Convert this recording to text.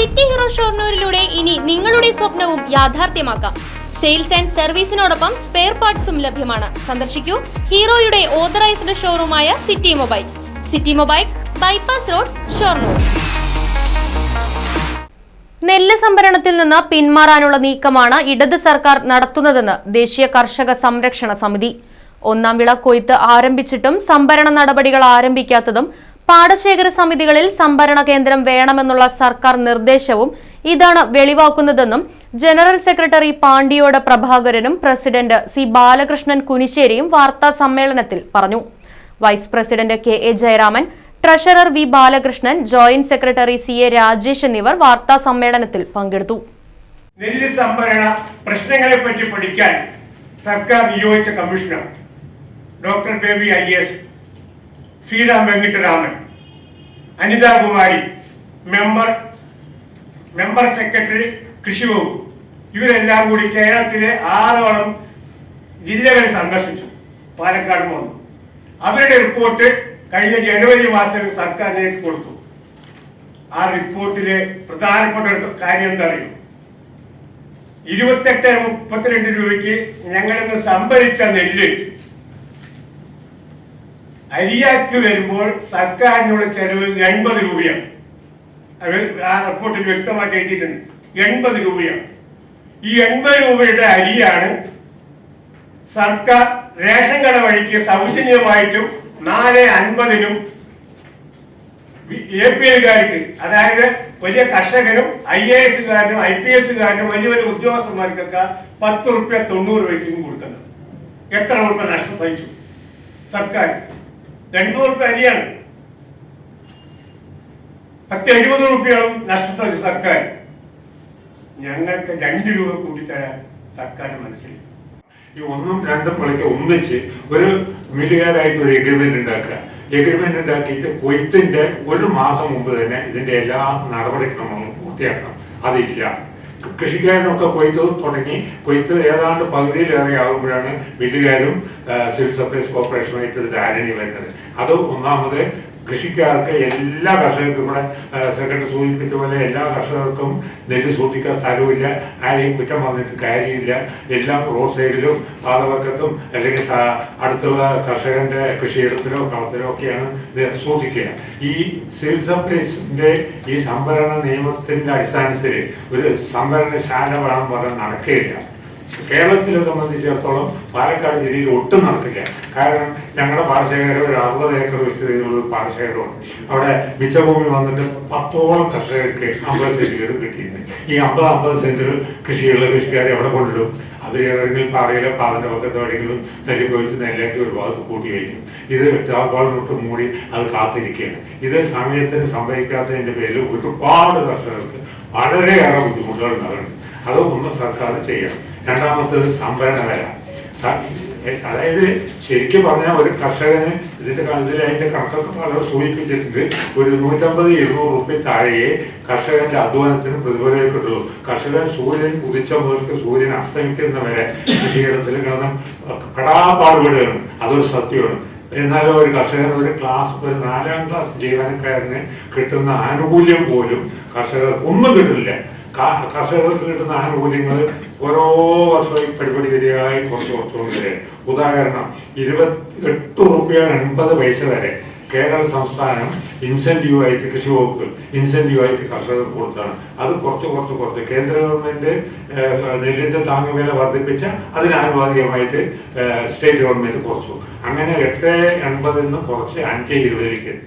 City hero ഷോർണൂരിലൂടെ ഇനി നിങ്ങളുടെ സ്വപ്നവും യാഥാർത്ഥ്യമാക്കാം. സെയിൽസ് ആൻഡ് സർവീസിനോടൊപ്പം സ്പെയർ പാർട്സും ലഭ്യമാണ്. സന്ദർശിക്കൂ ഹീറോയുടെ authorised ഷോറൂമായ city mobiles. City mobiles bypass road Shoranur. നെല്ല് സംഭരണത്തിൽ നിന്ന് പിന്മാറാനുള്ള നീക്കമാണ് ഇടത് സർക്കാർ നടത്തുന്നതെന്ന് ദേശീയ കർഷക സംരക്ഷണ സമിതി. ഒന്നാം വിള കൊയ്ത്ത് ആരംഭിച്ചിട്ടും സംഭരണ നടപടികൾ ആരംഭിക്കാത്തതും പാടശേഖര സമിതികളിൽ സംഭരണ കേന്ദ്രം വേണമെന്നുള്ള സർക്കാർ നിർദ്ദേശവും ഇതാണ് വെളിവാക്കുന്നതെന്നും ജനറൽ സെക്രട്ടറി പാണ്ഡിയോട് പ്രഭാകരനും പ്രസിഡന്റ് സി ബാലകൃഷ്ണൻ കുനിശ്ശേരിയും വാർത്താ സമ്മേളനത്തിൽ പറഞ്ഞു. Vice president K A Jayaraman treasurer V Balakrishnan joint secretary C A Rajesh എന്നിവർ വാർത്താ സമ്മേളനത്തിൽ പങ്കെടുത്തു. നെല്ല് സംഭരണ പ്രശ്നങ്ങളെ പറ്റി പഠിക്കാൻ സർക്കാർ നിയോഗിച്ച commissioner doctor Baby I S Sreeram Venkitaraman. Anithakumari member member secretary കൃഷി വകുപ്പ്. ഇവരെല്ലാം കൂടി കേരളത്തിലെ ആറോളം ജില്ലകൾ സന്ദർശിച്ചു. പാലക്കാട് വന്നു അവരുടെ റിപ്പോർട്ട് കഴിഞ്ഞ ജനുവരി മാസത്തിൽ സർക്കാരിലേക്ക് കൊടുത്തു. ആ റിപ്പോർട്ടിലെ പ്രധാനപ്പെട്ട കാര്യം എന്താ അറിയോ ഇരുപത്തെട്ട് മുപ്പത്തിരണ്ട് രൂപയ്ക്ക് ഞങ്ങളിന്ന് സംഭരിച്ച നെല്ല് അരിയാക്കി വരുമ്പോൾ സർക്കാരിനുള്ള ചെലവ് എൺപത് രൂപയാണ്. അത് ആ റിപ്പോർട്ടിൽ വ്യക്തമായിട്ട് എഴുതിയിട്ടുണ്ട്. എൺപത് രൂപയാണ്. ഈ എൺപത് രൂപയുടെ അരിയാണ് സർക്കാർ റേഷൻ കട വഴിക്ക് സൗജന്യമായിട്ടും നാല് അൻപതിനും എ പി എൽകാർക്ക് അതായത് വലിയ കർഷകനും ഐ എ എസുകാരനും ഐ പി എസുകാരനും വലിയ വലിയ ഉദ്യോഗസ്ഥന്മാർക്കൊക്കെ പത്ത് റുപ്യ തൊണ്ണൂറ് പൈസയും കൊടുക്കുന്നത്. എത്ര റുപ്യ നഷ്ടം സഹിച്ചു? സർക്കാർ. രണ്ടു റുപ്യ അരിയാണ് പത്ത് എഴുപത് റുപ്യയാണ് നഷ്ടം സർക്കാർ. ഞങ്ങൾക്ക് രണ്ട് രൂപ കൂടി തരാൻ സർക്കാർ മനസ്സിലായി. ഈ ഒന്നും രണ്ടും പൊളിക്ക് ഒന്നിച്ച് ഒരു മില്ലുകാരായിട്ട് ഒരു എഗ്രിമെന്റ് ഉണ്ടാക്കുക. എഗ്രിമെന്റ് ഉണ്ടാക്കിയിട്ട് കൊയ്ത്തിന്റെ ഒരു മാസം മുമ്പ് തന്നെ ഇതിന്റെ എല്ലാ നടപടിക്രമങ്ങളും പൂർത്തിയാക്കണം. അതില്ല. കൃഷിക്കാരനൊക്കെ കൊയ്ത്ത് തുടങ്ങി. കൊയ്ത്ത് ഏതാണ്ട് പകുതിയിലേറെ ആകുമ്പോഴാണ് ആ, സിവിൽ സപ്ലൈസ് കോർപ്പറേഷനുമായിട്ട് ഒരു ധാരണ വരുന്നത്. അത് ഒന്നാമത് കൃഷിക്കാർക്ക് എല്ലാ കർഷകർക്കും ഇവിടെ സെക്രട്ടറി സൂചിപ്പിച്ച പോലെ എല്ലാ കർഷകർക്കും നെല്ല് സൂക്ഷിക്കാൻ സ്ഥലവുമില്ല. ആരെയും കുറ്റം പറഞ്ഞിട്ട് കാര്യമില്ല. എല്ലാം റോഡ് സൈഡിലും പാതവക്കത്തും അല്ലെങ്കിൽ അടുത്തുള്ള കർഷകന്റെ കൃഷിയിടത്തിലോ കളത്തിലോ ഒക്കെയാണ് സൂക്ഷിക്കുക. ഈ സിവിൽ സപ്ലൈസിന്റെ ഈ സംഭരണ നിയമത്തിന്റെ അടിസ്ഥാനത്തിൽ ഒരു സംഭരണശാല വേണം പറഞ്ഞാൽ നടക്കുകയില്ല. കേരളത്തിലെ സംബന്ധിച്ചിടത്തോളം പാലക്കാട് ജില്ലയിൽ ഒട്ടും നടക്കില്ല കാരണം ഞങ്ങളുടെ പാടശേഖരം ഒരു അറുപത് ഏക്കർ വിസ്തൃതിയിലുള്ള പാടശേഖരമാണ് അവിടെ മിച്ചഭൂമി വന്നിട്ട് പത്തോളം കർഷകർക്ക് അമ്പത് സെന്റുകൾ കിട്ടിയിട്ടുണ്ട്. ഈ അമ്പത് അമ്പത് സെന്റുകൾ കൃഷിയുള്ള കൃഷിക്കാരെ എവിടെ കൊണ്ടിടും. അവർ ഏതെങ്കിലും പാറയിലെ പാതിന്റെ പക്കത്ത് എവിടെയെങ്കിലും തല്ലി നെല്ലേക്ക് ഒരു ഭാഗത്ത് കൂട്ടി വയ്ക്കും ഇത് മുട്ട് മൂടി അത് കാത്തിരിക്കുകയാണ്. ഇത് സമയത്തിന് സംഭവിക്കാത്തതിന്റെ പേരിൽ ഒരുപാട് കർഷകർക്ക് വളരെയേറെ ബുദ്ധിമുട്ടുകൾ ഉണ്ടാകുന്നുണ്ട്. അത് ഒന്ന് സർക്കാർ ചെയ്യണം. രണ്ടാമത്തേത് സംഭരണ വില അതായത് ശരിക്കും പറഞ്ഞാൽ ഒരു കർഷകന് ഇതിന്റെ കാലത്തിൽ അതിന്റെ കണക്കൊക്കെ വളരെ സൂചിപ്പിച്ചിട്ടുണ്ട്. ഒരു നൂറ്റമ്പത് ഇരുന്നൂറ് റുപ്യ താഴെയെ കർഷകന്റെ അധ്വാനത്തിന് പ്രതിഫലം കിട്ടുള്ളൂ കർഷകൻ സൂര്യൻ ഉദിച്ച മുതൽക്ക് സൂര്യൻ അസ്തമിക്കുന്നവരെ കൃഷിയിടത്തിൽ കാരണം കടാപാടുപെടുകയാണ്. അതൊരു സത്യമാണ്. എന്നാലും ഒരു കർഷകൻ ഒരു ക്ലാസ് ഒരു നാലാം ക്ലാസ് ജീവനക്കാരന് കിട്ടുന്ന ആനുകൂല്യം പോലും കർഷകർക്ക് ഒന്നും കിട്ടില്ല കർഷകർക്ക് കിട്ടുന്ന ആനുകൂല്യങ്ങൾ ഓരോ വർഷവും പരിപാടി വരികയായി കുറച്ച് കുറച്ച് വരെ ഉദാഹരണം ഇരുപത്തി എട്ട് റുപ്യ എൺപത് പൈസ വരെ കേരള സംസ്ഥാനം ഇൻസെന്റീവ് ആയിട്ട് കൃഷി വകുപ്പ് ഇൻസെന്റീവ് ആയിട്ട് കർഷകർക്ക് കൊടുത്താണ്. അത് കുറച്ച് കുറച്ച് കുറച്ച് കേന്ദ്ര ഗവൺമെന്റ് നെല്ലിന്റെ താങ്ങുവില വർദ്ധിപ്പിച്ച അതിനാനുപാതികമായിട്ട് സ്റ്റേറ്റ് ഗവൺമെന്റ് കുറച്ചു. അങ്ങനെ എട്ട് എൺപതിൽ നിന്ന് കുറച്ച് അഞ്ച് ഇരുപതിലേക്ക് എത്തി.